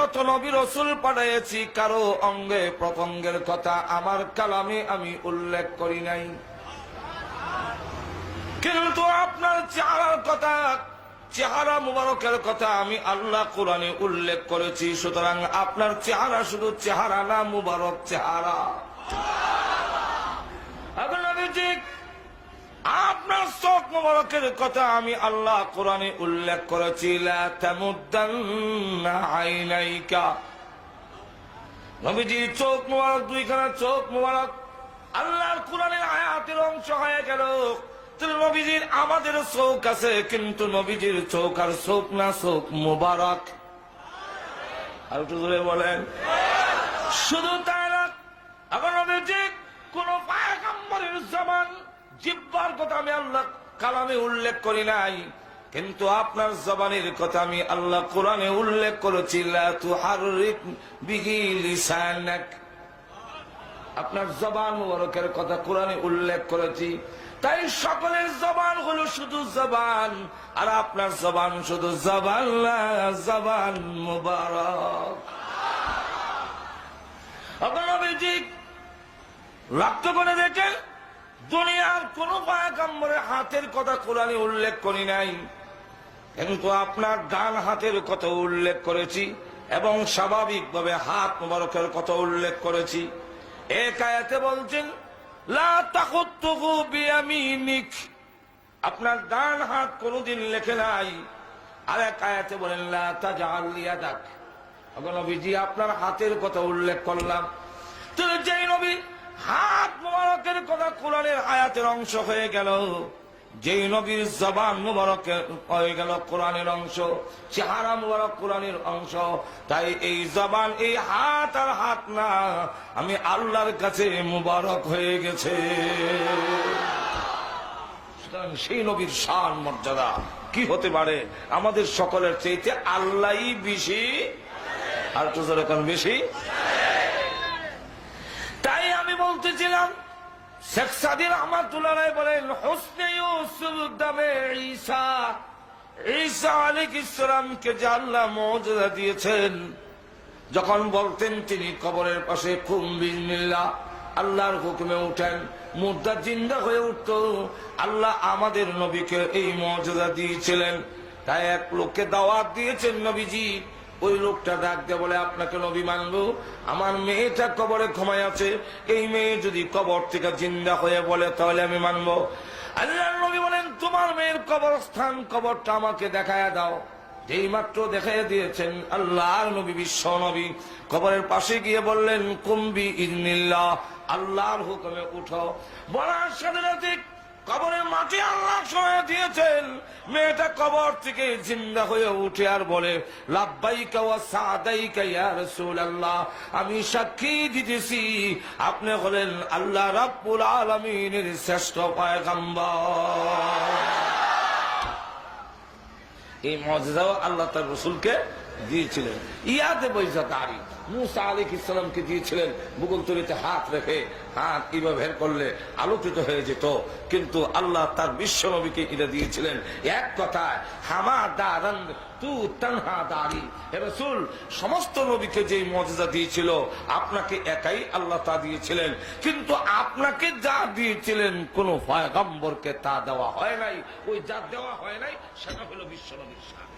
যত নবী রসুল পাঠাইছি কারও অঙ্গে প্রতঙ্গের কথা আমার কালামে আমি উল্লেখ করি নাই। কিন্তু আপনার চেহারার কথা, চেহারা মুবারকের কথা আমি আল্লাহ কোরআনে উল্লেখ করেছি। সুতরাং আপনার চেহারা শুধু চেহারা না, মুবারক চেহারা এখন নবীজি, আপনার চোখ মুবারকের কথা আমি আল্লাহ কোরআনে উল্লেখ করেছি চোখ মুবারক, দুইখানা চোখ মুবারক আল্লাহর কোরআনের আয়াতের অংশ হয়ে গেল। নবীজির আমাদের চোখ আছে, কিন্তু নবীজির চোখ আর চোখ না, চোখ মুবারক। আর একটু ধরে বলেন। শুধু তাই না এখন নবীজি কোন পায়গাম্বরের জবান জিব্বার কথা আমি আল্লাহ কালামে উল্লেখ করি নাই, কিন্তু আপনার জবানের কথা আমি আল্লাহ কোরআনে উল্লেখ করেছি আপনার জবান মুবারকের কথা কোরআনে উল্লেখ করেছি, তাই সকলের জবান হলো শুধু জবান, আর আপনার জবান শুধু জবান জবান মুবারক। লক্ষ্য করে দেখেন দুনিয়ার কোন পায়গাম্বরে হাতের কথা কোরআনে উল্লেখ করি নাই। কিন্তু আপনার ডান হাতের কথা উল্লেখ করেছি এবং স্বাভাবিকভাবে হাত মোবারকের কথা উল্লেখ করেছি। এক আয়াতে বলছেন আপনার ডান হাত কোনোদিন লেখে নাই। আর এক আয়াতে বলেন, লা তাজআল ইয়াদাক। এখন নবীজি আপনার হাতের কথা উল্লেখ করলাম। তো যেই নবী হাত মোবারকের কথা কোরআনের আয়াতের অংশ হয়ে গেল। যেই নবীর জবান মুবারক হয়ে গেল কোরআনের অংশ, চেহারা মুবারক কোরআনের অংশ। তাই এই জবান, এই হাত আর হাত না, আমি আল্লাহর কাছে মুবারক হয়ে গেছে। সেই নবীর শান, মর্যাদা কি হতে পারে? আমাদের সকলের চাইতে আল্লাহই বেশি। আর তো যেরকম বেশি। বলতেছিলাম, শেখ সাদির রহমাতুল্লাহ বলেন হোসনে দামে ঈসা ঈসা আলিক ইসলামকে যে আল্লাহ মর্যাদা দিয়েছেন। যখন বলতেন তিনি কবরের পাশে কুম্বিল্লা আল্লাহর হুকুমে উঠেন মুদ্রা জিন্দা হয়ে উঠত, আল্লাহ আমাদের নবীকে এই মর্যাদা দিয়েছিলেন। তাই এক লোককে দাওয়াত দিয়েছেন নবীজি ওই লোকটা ডাক দিয়ে বলে, আপনাকে নবী মানবো? আমার মেয়েটা কবরে ক্ষমায় আছে। এই মেয়ে যদি কবর থেকে জিন্দা হয়ে বলে, তাহলে আমি মানবো। আল্লাহ নবী বলেন, তোমার মেয়ের কবরস্থান, কবরটা আমাকে দেখায় দাও। যেই মাত্র দেখাই দিয়েছেন, আল্লাহর নবী, বিশ্ব নবী, কবরের পাশে গিয়ে বললেন কুম্বি ইজনিল্লাহ আল্লাহর হুকুমে উঠো। বলার সাথে সাথে কবরের মাটি আল্লাহ সময় দিয়েছেন। মেয়েটা কবর থেকে জিন্দা হয়ে উঠে আর বলে রাসূলুল্লাহ। আমি সাক্ষী দিতেছি, আপনি হলেন আল্লাহ রাব্বুল আলামিনের শ্রেষ্ঠ পয়গম্বর। এই মজাও আল্লাহ তার রসুলকে দিয়েছিলেন। ইয়াদে বৈশা তারি মুসা আলিক ইসলামকে দিয়েছিলেন বুকুল তরিতে হাত রেখে, হাত এইভাবে বের করলে আলোকিত হয়ে যেত। কিন্তু আল্লাহ তার বিশ্ব নবীকে এটা দিয়েছিলেন। এক কথায়, হামা দারান তু তানহা দারি হে রসুল, সমস্ত নবীকে যে মর্যাদা দিয়েছিল, আপনাকে একাই আল্লাহ তা দিয়েছিলেন। কিন্তু আপনাকে যা দিয়েছিলেন, কোন পয়গম্বরকে তা দেওয়া হয় নাই। ওই যা দেওয়া হয় নাই, সেটা হলো বিশ্ব নবীর শান